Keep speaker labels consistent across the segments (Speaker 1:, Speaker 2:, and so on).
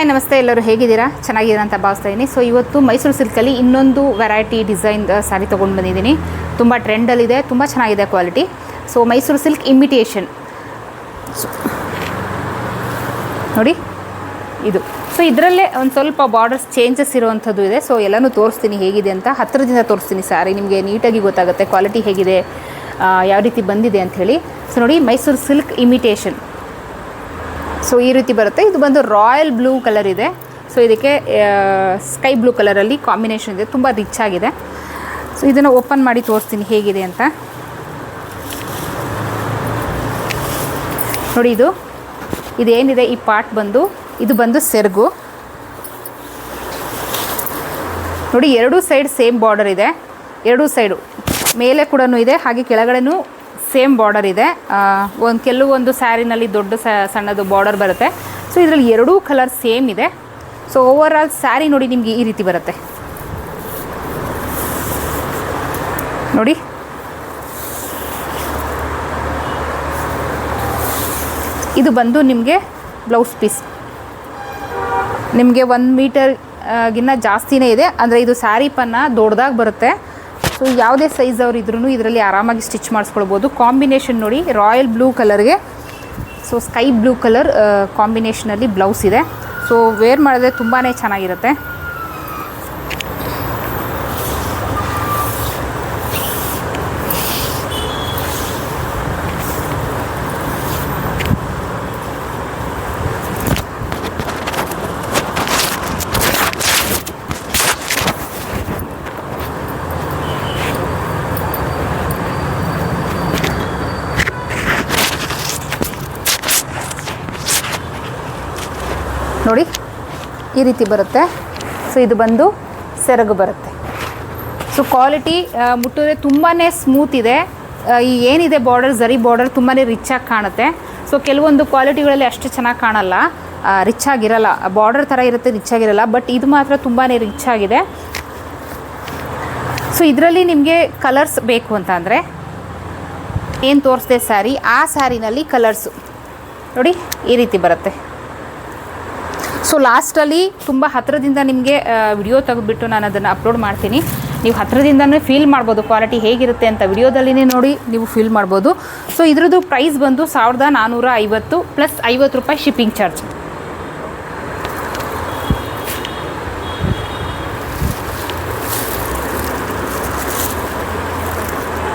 Speaker 1: Hi, ನಮಸ್ತೆ, ಎಲ್ಲರೂ ಹೇಗಿದ್ದೀರಾ? ಚೆನ್ನಾಗಿದ್ದೀರಾ ಅಂತ ಭಾವಿಸ್ತಾ ಇದ್ದೀನಿ. ಸೊ ಇವತ್ತು ಮೈಸೂರು ಸಿಲ್ಕಲ್ಲಿ ಇನ್ನೊಂದು ವೆರೈಟಿ ಡಿಸೈನ್ ಸ್ಯಾರಿ ತೊಗೊಂಡು ಬಂದಿದ್ದೀನಿ. ತುಂಬ ಟ್ರೆಂಡಲ್ಲಿದೆ ತುಂಬ ಚೆನ್ನಾಗಿದೆ quality so Mysuru silk imitation ನೋಡಿ, ಇದು. ಸೊ ಇದರಲ್ಲೇ ಒಂದು ಸ್ವಲ್ಪ ಬಾರ್ಡರ್ಸ್ ಚೇಂಜಸ್ ಇರುವಂಥದ್ದು ಇದೆ. ಸೊ ಎಲ್ಲನೂ ತೋರಿಸ್ತೀನಿ ಹೇಗಿದೆ ಅಂತ. ಹತ್ತಿರದಿಂದ ತೋರಿಸ್ತೀನಿ ಸ್ಯಾರಿ ನಿಮಗೆ ನೀಟಾಗಿ ಗೊತ್ತಾಗುತ್ತೆ ಕ್ವಾಲಿಟಿ ಹೇಗಿದೆ ಯಾವ ರೀತಿ ಬಂದಿದೆ ಅಂಥೇಳಿ ಸೊ ನೋಡಿ, ಮೈಸೂರು ಸಿಲ್ಕ್ ಇಮಿಟೇಷನ್ ಸೊ ಈ ರೀತಿ ಬರುತ್ತೆ. ಇದು ಬಂದು ರಾಯಲ್ ಬ್ಲೂ ಕಲರ್ ಇದೆ. ಸೊ ಇದಕ್ಕೆ ಸ್ಕೈ ಬ್ಲೂ ಕಲರಲ್ಲಿ ಕಾಂಬಿನೇಷನ್ ಇದೆ. ತುಂಬ ರಿಚ್ ಆಗಿದೆ. ಸೊ ಇದನ್ನು ಓಪನ್ ಮಾಡಿ ತೋರಿಸ್ತೀನಿ ಹೇಗಿದೆ ಅಂತ. ನೋಡಿ ಇದು. ಇದೇನಿದೆ ಈ ಪಾರ್ಟ್ ಬಂದು, ಇದು ಬಂದು ಸೆರಗು. ನೋಡಿ, ಎರಡೂ ಸೈಡ್ ಸೇಮ್ ಬಾರ್ಡರ್ ಇದೆ. ಎರಡೂ ಸೈಡು ಮೇಲೆ ಕೂಡ ಇದೆ. ಹಾಗೆ ಕೆಳಗಡೆನೂ ಸೇಮ್ ಬಾರ್ಡರ್ ಇದೆ. ಒಂದು ಕೆಲವೊಂದು ಸ್ಯಾರಿನಲ್ಲಿ ದೊಡ್ಡ ಸಣ್ಣದು ಬಾರ್ಡರ್ ಬರುತ್ತೆ. ಸೊ ಇದರಲ್ಲಿ ಎರಡೂ ಕಲರ್ ಸೇಮ್ ಇದೆ. ಸೊ ಓವರ್ ಆಲ್ ಸ್ಯಾರಿ ನೋಡಿ ನಿಮಗೆ ಈ ರೀತಿ ಬರುತ್ತೆ. ನೋಡಿ. ಇದು ಬಂದು ನಿಮಗೆ ಬ್ಲೌಸ್ ಪೀಸ್ ನಿಮಗೆ ಒಂದು ಮೀಟರ್ ಗಿನ್ನ ಜಾಸ್ತಿನೇ ಇದೆ. ಅಂದರೆ ಇದು ಸ್ಯಾರಿ ಪನ್ನ ದೊಡ್ಡದಾಗಿ ಬರುತ್ತೆ. ಸೊ ಯಾವುದೇ ಸೈಜ್ ಅವ್ರು ಇದ್ರೂ ಇದರಲ್ಲಿ ಆರಾಮಾಗಿ ಸ್ಟಿಚ್ ಮಾಡಿಸ್ಕೊಳ್ಬೋದು. ಕಾಂಬಿನೇಷನ್ ನೋಡಿ ರಾಯಲ್ ಬ್ಲೂ ಕಲರ್ಗೆ ಸೊ ಸ್ಕೈ ಬ್ಲೂ ಕಲರ್ ಕಾಂಬಿನೇಷನಲ್ಲಿ ಬ್ಲೌಸ್ ಇದೆ. ಸೊ ವೇರ್ ಮಾಡಿದ್ರೆ ತುಂಬಾ ಚೆನ್ನಾಗಿರುತ್ತೆ ನೋಡಿ ಈ ರೀತಿ ಬರುತ್ತೆ. ಸೊ ಇದು ಬಂದು ಸೆರಗು ಬರುತ್ತೆ. ಸೊ ಕ್ವಾಲಿಟಿ ಮುಟ್ಟಿದ್ರೆ ತುಂಬಾ ಸ್ಮೂತ್ ಇದೆ. ಈ ಏನಿದೆ ಬಾರ್ಡರ್ ಝರಿ ಬಾರ್ಡರ್ ತುಂಬಾ ರಿಚ್ ಆಗಿ ಕಾಣುತ್ತೆ. ಸೊ ಕೆಲವೊಂದು ಕ್ವಾಲಿಟಿಗಳಲ್ಲಿ ಅಷ್ಟು ಚೆನ್ನಾಗಿ ಕಾಣಲ್ಲ. ರಿಚ್ ಆಗಿರಲ್ಲ. ಬಾರ್ಡರ್ ಥರ ಇರುತ್ತೆ ರಿಚ್ ಆಗಿರಲ್ಲ. ಬಟ್ ಇದು ಮಾತ್ರ ತುಂಬಾ ರಿಚ್ ಆಗಿದೆ. ಸೊ ಇದರಲ್ಲಿ ನಿಮಗೆ ಕಲರ್ಸ್ ಬೇಕು ಅಂತ ಅಂದರೆ ಏನು ತೋರಿಸ್ದೆ ಸ್ಯಾರಿ ಆ ಸ್ಯಾರಿನಲ್ಲಿ ಕಲರ್ಸು ನೋಡಿ, ಈ ರೀತಿ ಬರುತ್ತೆ. ಸೊ ಲಾಸ್ಟಲ್ಲಿ ತುಂಬ ಹತ್ತಿರದಿಂದ ನಿಮಗೆ ವಿಡಿಯೋ ತೆಗೆದುಬಿಟ್ಟು ನಾನು ಅದನ್ನು ಅಪ್ಲೋಡ್ ಮಾಡ್ತೀನಿ. ನೀವು ಹತ್ತಿರದಿಂದನೇ ಫೀಲ್ ಮಾಡ್ಬೋದು ಕ್ವಾಲಿಟಿ ಹೇಗಿರುತ್ತೆ ಅಂತ ವಿಡಿಯೋದಲ್ಲಿನೇ ನೋಡಿ ನೀವು ಫೀಲ್ ಮಾಡ್ಬೋದು. ಸೊ ಇದ್ರದ್ದು ಪ್ರೈಸ್ ಬಂದು ಸಾವಿರದ ನಾನ್ನೂರ ಐವತ್ತು ಪ್ಲಸ್ ಐವತ್ತು ರೂಪಾಯಿ ಶಿಪ್ಪಿಂಗ್ ಚಾರ್ಜ್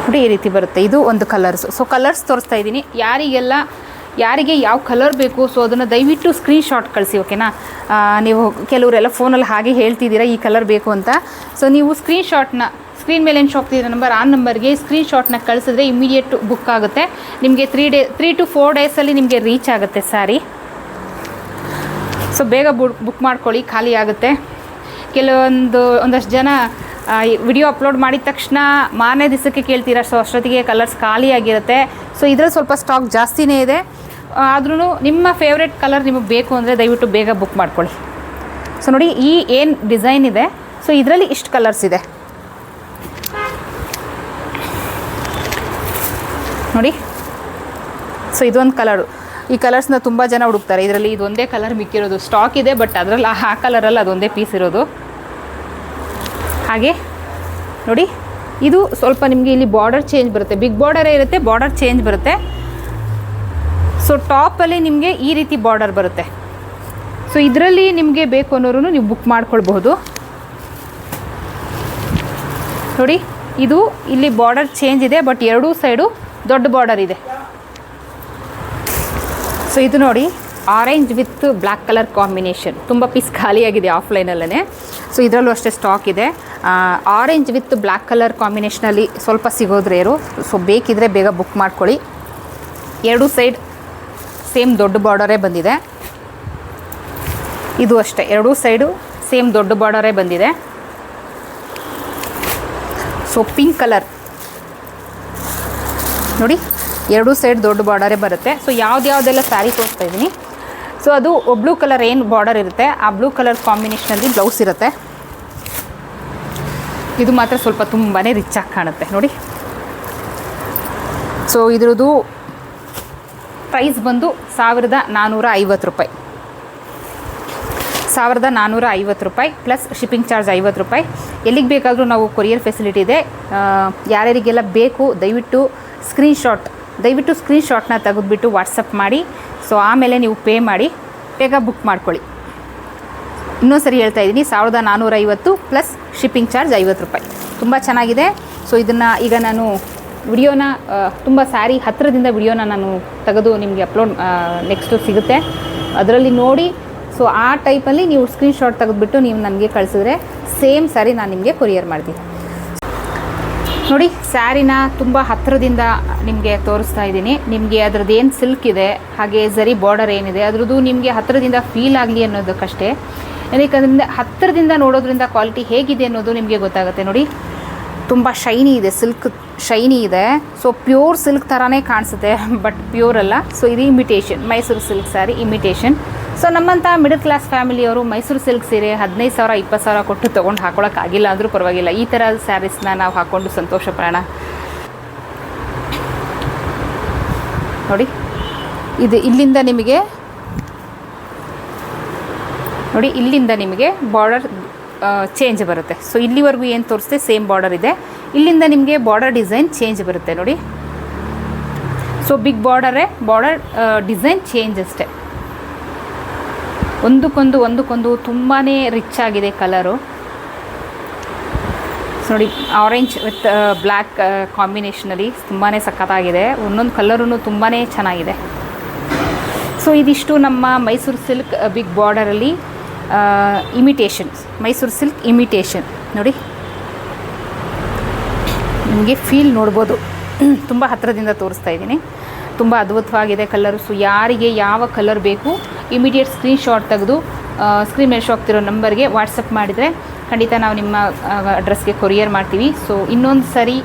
Speaker 1: ನೋಡಿ ಈ ರೀತಿ ಬರುತ್ತೆ. ಇದು ಒಂದು ಕಲರ್ಸ್ ಸೊ ಕಲರ್ಸ್ ತೋರಿಸ್ತಾ ಇದ್ದೀನಿ. ಯಾರಿಗೆಲ್ಲ ಯಾರಿಗೆ ಯಾವ ಕಲರ್ ಬೇಕು ಸೊ ಅದನ್ನು ದಯವಿಟ್ಟು ಸ್ಕ್ರೀನ್ ಶಾಟ್ ಕಳಿಸಿ ಓಕೆನಾ ನೀವು ಕೆಲವರೆಲ್ಲ ಫೋನಲ್ಲಿ ಹಾಗೆ ಹೇಳ್ತಿದ್ದೀರಾ, ಈ ಕಲರ್ ಬೇಕು ಅಂತ. ಸೊ ನೀವು ಸ್ಕ್ರೀನ್ ಶಾಟ್ನ ಸ್ಕ್ರೀನ್ ಮೇಲೆ ಏನು ಶಾಪ್ತಿದ್ದೀರ ನಂಬರ್ ಆ ನಂಬರ್ಗೆ ಸ್ಕ್ರೀನ್ ಶಾಟ್ನ ಕಳಿಸಿದ್ರೆ ಇಮಿಡಿಯೇಟ್ ಬುಕ್ ಆಗುತ್ತೆ. ನಿಮಗೆ three day three to four ಡೇಸಲ್ಲಿ ನಿಮಗೆ ರೀಚ್ ಆಗುತ್ತೆ ಸಾರಿ ಸೊ ಬೇಗ ಬುಕ್ ಬುಕ್ ಮಾಡ್ಕೊಳ್ಳಿ, ಖಾಲಿ ಆಗುತ್ತೆ. ಕೆಲವೊಂದು, ಒಂದಷ್ಟು ಜನ ವಿಡಿಯೋ ಅಪ್ಲೋಡ್ ಮಾಡಿದ ತಕ್ಷಣ ಮಾರನೇ ದಿವಸಕ್ಕೆ ಕೇಳ್ತೀರಾ ಸೊ ಅಷ್ಟೊತ್ತಿಗೆ ಕಲರ್ಸ್ ಖಾಲಿ ಆಗಿರುತ್ತೆ. ಸೊ ಇದರಲ್ಲಿ ಸ್ವಲ್ಪ ಸ್ಟಾಕ್ ಜಾಸ್ತಿನೇ ಇದೆ. ಆದ್ರೂ ನಿಮ್ಮ ಫೇವ್ರೆಟ್ ಕಲರ್ ನಿಮಗೆ ಬೇಕು ಅಂದರೆ ದಯವಿಟ್ಟು ಬೇಗ ಬುಕ್ ಮಾಡ್ಕೊಳ್ಳಿ. ಸೊ ನೋಡಿ ಈ ಏನು ಡಿಸೈನ್ ಇದೆ. ಸೊ ಇದರಲ್ಲಿ ಇಷ್ಟು ಕಲರ್ಸ್ ಇದೆ. ನೋಡಿ. ಸೊ ಇದೊಂದು ಕಲರು ಈ ಕಲರ್ಸ್ನ ತುಂಬ ಜನ ಹುಡುಕ್ತಾರೆ. ಇದರಲ್ಲಿ ಇದೊಂದೇ ಕಲರ್ ಮಿಕ್ಕಿರೋದು. ಸ್ಟಾಕ್ ಇದೆ ಬಟ್ ಅದರಲ್ಲಿ ಆ ಕಲರಲ್ಲಿ ಅದೊಂದೇ ಪೀಸ್ ಇರೋದು. ಹಾಗೆ. ನೋಡಿ. ಇದು ಸ್ವಲ್ಪ ನಿಮಗೆ ಇಲ್ಲಿ ಬಾರ್ಡರ್ ಚೇಂಜ್ ಬರುತ್ತೆ. ಬಿಗ್ ಬಾರ್ಡರೇ ಇರುತ್ತೆ ಬಾರ್ಡರ್ ಚೇಂಜ್ ಬರುತ್ತೆ. ಸೊ ಟಾಪಲ್ಲಿ ನಿಮಗೆ ಈ ರೀತಿ ಬಾರ್ಡರ್ ಬರುತ್ತೆ. ಸೊ ಇದರಲ್ಲಿ ನಿಮಗೆ ಬೇಕು ಅನ್ನೋರು ನೀವು ಬುಕ್ ಮಾಡ್ಕೊಳ್ಬಹುದು. ನೋಡಿ, ಇದು ಇಲ್ಲಿ ಬಾರ್ಡರ್ ಚೇಂಜ್ ಇದೆ ಬಟ್ ಎರಡೂ ಸೈಡು ದೊಡ್ಡ ಬಾರ್ಡರ್ ಇದೆ. ಸೊ ಇದು ನೋಡಿ orange with black colour combination ತುಂಬ ಪೀಸ್ ಖಾಲಿಯಾಗಿದೆ ಆಫ್ಲೈನಲ್ಲೇ ಸೊ ಇದರಲ್ಲೂ ಅಷ್ಟೇ ಸ್ಟಾಕ್ ಇದೆ. ಆರೆಂಜ್ ವಿತ್ ಬ್ಲ್ಯಾಕ್ ಕಲರ್ ಕಾಂಬಿನೇಷನಲ್ಲಿ ಸ್ವಲ್ಪ ಸಿಗೋದ್ರೇರು ಸೊ ಬೇಕಿದ್ರೆ ಬೇಗ ಬುಕ್ ಮಾಡ್ಕೊಳ್ಳಿ. ಎರಡೂ ಸೈಡ್ ಸೇಮ್ ದೊಡ್ಡ ಬಾರ್ಡರೇ ಬಂದಿದೆ. ಇದು ಅಷ್ಟೇ, ಎರಡೂ ಸೈಡು ಸೇಮ್ ದೊಡ್ಡ ಬಾರ್ಡರೇ ಬಂದಿದೆ. ಸೊ ಪಿಂಕ್ ಕಲರ್ ನೋಡಿ, ಎರಡೂ ಸೈಡ್ ದೊಡ್ಡ ಬಾರ್ಡರೇ ಬರುತ್ತೆ. ಸೊ ಯಾವ್ದ್ಯಾವ್ದೆಲ್ಲ ಸ್ಯಾರಿ ತೋರಿಸ್ತಾ ಇದ್ದೀನಿ. ಸೊ ಅದು ಬ್ಲೂ ಕಲರ್ ಏನು ಬಾರ್ಡರ್ ಇರುತ್ತೆ, ಆ ಬ್ಲೂ ಕಲರ್ ಕಾಂಬಿನೇಷನಲ್ಲಿ ಬ್ಲೌಸ್ ಇರುತ್ತೆ. ಇದು ಮಾತ್ರ ಸ್ವಲ್ಪ ತುಂಬಾ ರಿಚ್ ಆಗಿ ಕಾಣುತ್ತೆ, ನೋಡಿ. ಸೊ ಇದ್ರದ್ದು ಪ್ರೈಸ್ ಬಂದು ಸಾವಿರದ ನಾನ್ನೂರ ಐವತ್ತು ರೂಪಾಯಿ. ಸಾವಿರದ ನಾನ್ನೂರ ಐವತ್ತು ರೂಪಾಯಿ ಪ್ಲಸ್ ಶಿಪ್ಪಿಂಗ್ ಚಾರ್ಜ್ ಐವತ್ತು ರೂಪಾಯಿ. ಎಲ್ಲಿಗೆ ಬೇಕಾದರೂ ನಾವು ಕೊರಿಯರ್ ಫೆಸಿಲಿಟಿ ಇದೆ. ಯಾರ್ಯಾರಿಗೆಲ್ಲ ಬೇಕು, ದಯವಿಟ್ಟು ಸ್ಕ್ರೀನ್ಶಾಟ್, ದಯವಿಟ್ಟು ಸ್ಕ್ರೀನ್ಶಾಟ್ನ ತೆಗೆದುಬಿಟ್ಟು ವಾಟ್ಸಪ್ ಮಾಡಿ. ಸೊ, ಆಮೇಲೆ ನೀವು ಪೇ ಮಾಡಿ, ಬೇಗ ಬುಕ್ ಮಾಡ್ಕೊಳ್ಳಿ. ಇನ್ನೊಂದು ಸರಿ ಹೇಳ್ತಾ ಇದ್ದೀನಿ, ಸಾವಿರದ ನಾನ್ನೂರೈವತ್ತು ಪ್ಲಸ್ ಶಿಪ್ಪಿಂಗ್ ಚಾರ್ಜ್ ಐವತ್ತು ರೂಪಾಯಿ. ತುಂಬ ಚೆನ್ನಾಗಿದೆ. ಸೊ, ಇದನ್ನು ಈಗ ನಾನು ವಿಡಿಯೋನ ತುಂಬ ಸ್ಯಾರಿ ಹತ್ತಿರದಿಂದ ವಿಡಿಯೋನ ನಾನು ತೆಗೆದು ನಿಮಗೆ ಅಪ್ಲೋಡ್ ನೆಕ್ಸ್ಟು ಸಿಗುತ್ತೆ. ಅದರಲ್ಲಿ ನೋಡಿ ಸೊ ಆ ಟೈಪಲ್ಲಿ ನೀವು ಸ್ಕ್ರೀನ್ಶಾಟ್ ತೆಗೆದುಬಿಟ್ಟು ನೀವು ನನಗೆ ಕಳಿಸಿದ್ರೆ ಸೇಮ್ ಸ್ಯಾರಿ ನಾನು ನಿಮಗೆ ಕೊರಿಯರ್ ಮಾಡ್ತೀನಿ. ನೋಡಿ ಸ್ಯಾರಿನ ತುಂಬ ಹತ್ತಿರದಿಂದ ನಿಮಗೆ ತೋರಿಸ್ತಾ ಇದ್ದೀನಿ. ನಿಮಗೆ ಅದ್ರದ್ದು ಏನು ಸಿಲ್ಕ್ ಇದೆ, ಹಾಗೆ ಜರಿ ಬಾರ್ಡರ್ ಏನಿದೆ, ಅದರದ್ದು ನಿಮಗೆ ಹತ್ತಿರದಿಂದ ಫೀಲ್ ಆಗಲಿ ಅನ್ನೋದಕ್ಕಷ್ಟೇ. ಏನಕ್ಕೆ ಹತ್ತಿರದಿಂದ ನೋಡೋದ್ರಿಂದ ಕ್ವಾಲಿಟಿ ಹೇಗಿದೆ ಅನ್ನೋದು ನಿಮಗೆ ಗೊತ್ತಾಗುತ್ತೆ. ನೋಡಿ ತುಂಬ ಶೈನಿ ಇದೆ ಸಿಲ್ಕ್ ಶೈನಿ ಇದೆ. ಸೊ ಪ್ಯೂರ್ ಸಿಲ್ಕ್ ಥರನೇ ಕಾಣಿಸುತ್ತೆ ಬಟ್ ಪ್ಯೂರ್ ಅಲ್ಲ. ಸೊ ಇದು imitation Mysuru silk sari imitation so ನಮ್ಮಂಥ ಮಿಡಲ್ ಕ್ಲಾಸ್ ಫ್ಯಾಮಿಲಿಯವರು ಮೈಸೂರು ಸಿಲ್ಕ್ ಸೀರೆ ಹದಿನೈದು ಸಾವಿರ, ಇಪ್ಪತ್ತು ಸಾವಿರ ಕೊಟ್ಟು ತೊಗೊಂಡು ಹಾಕೊಳ್ಳೋಕ್ಕಾಗಿಲ್ಲ ಅಂದರೂ ಪರವಾಗಿಲ್ಲ. ಈ ಥರ ಸ್ಯಾರೀಸ್ನ ನಾವು ಹಾಕ್ಕೊಂಡು ಸಂತೋಷ ಪ್ರಾಣ ನೋಡಿ, ಇದು ಇಲ್ಲಿಂದ ನಿಮಗೆ, ನೋಡಿ, ಇಲ್ಲಿಂದ ನಿಮಗೆ ಬಾರ್ಡರ್ ಚೇಂಜ್ ಬರುತ್ತೆ. ಸೊ ಇಲ್ಲಿವರೆಗೂ ಏನು ತೋರಿಸಿದೆ? ಸೇಮ್ ಬಾರ್ಡರ್ ಇದೆ. ಇಲ್ಲಿಂದ ನಿಮಗೆ ಬಾರ್ಡರ್ ಡಿಸೈನ್ ಚೇಂಜ್ ಬರುತ್ತೆ ನೋಡಿ. ಸೊ ಬಿಗ್ ಬಾರ್ಡರೇ ಬಾರ್ಡರ್ ಡಿಸೈನ್ ಚೇಂಜ್ ಅಷ್ಟೆ. ಒಂದಕ್ಕೊಂದು ಒಂದಕ್ಕೊಂದು ತುಂಬಾ ರಿಚ್ ಆಗಿದೆ ಕಲರು ನೋಡಿ ಆರೆಂಜ್ ವಿತ್ ಬ್ಲ್ಯಾಕ್ ಕಾಂಬಿನೇಷನಲ್ಲಿ ತುಂಬಾ ಸಖತ್ತಾಗಿದೆ. ಒಂದೊಂದು ಕಲರೂ ತುಂಬಾ ಚೆನ್ನಾಗಿದೆ. ಸೊ ಇದಿಷ್ಟು ನಮ್ಮ ಮೈಸೂರು ಸಿಲ್ಕ್ ಬಿಗ್ ಬಾರ್ಡರಲ್ಲಿ ಇಮಿಟೇಷನ್ ಮೈಸೂರು ಸಿಲ್ಕ್ ಇಮಿಟೇಷನ್ ನೋಡಿ. ನಿಮಗೆ ಫೀಲ್ ನೋಡ್ಬೋದು. ತುಂಬ ಹತ್ತಿರದಿಂದ ತೋರಿಸ್ತಾ ಇದ್ದೀನಿ. ತುಂಬ ಅದ್ಭುತವಾಗಿದೆ ಕಲರ್ ಸೊ ಯಾರಿಗೆ ಯಾವ ಕಲರ್ ಬೇಕು ಇಮಿಡಿಯೇಟ್ ಸ್ಕ್ರೀನ್ಶಾಟ್ ತೆಗೆದು ಸ್ಕ್ರೀನ್ ಮೇಲೆ ಹೋಗ್ತಿರೋ ನಂಬರ್ಗೆ ವಾಟ್ಸಪ್ ಮಾಡಿದರೆ ಖಂಡಿತ ನಾವು ನಿಮ್ಮ ಅಡ್ರೆಸ್ಗೆ ಕೊರಿಯರ್ ಮಾಡ್ತೀವಿ. ಸೊ ಇನ್ನೊಂದು ಸರಿ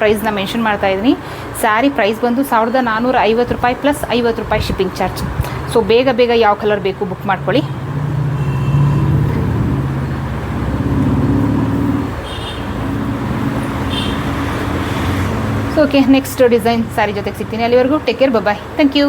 Speaker 1: ಪ್ರೈಸ್ನ ಮೆನ್ಷನ್ ಮಾಡ್ತಾ ಇದ್ದೀನಿ. ಸ್ಯಾರಿ ಪ್ರೈಸ್ ಬಂದು ಸಾವಿರದ ನಾನ್ನೂರ ಐವತ್ತು ರೂಪಾಯಿ ಪ್ಲಸ್ ಐವತ್ತು ರೂಪಾಯಿ ಶಿಪ್ಪಿಂಗ್ ಚಾರ್ಜ್ ಸೊ ಬೇಗ ಬೇಗ ಯಾವ ಕಲರ್ ಬೇಕು ಬುಕ್ ಮಾಡ್ಕೊಳ್ಳಿ. ಓಕೆ ನೆಕ್ಸ್ಟ್ ಡಿಸೈನ್ ಸಾರಿ ಜೊತೆಗೆ ಸಿಗ್ತೀನಿ. ಅಲ್ಲಿವರೆಗೂ take care bye thank you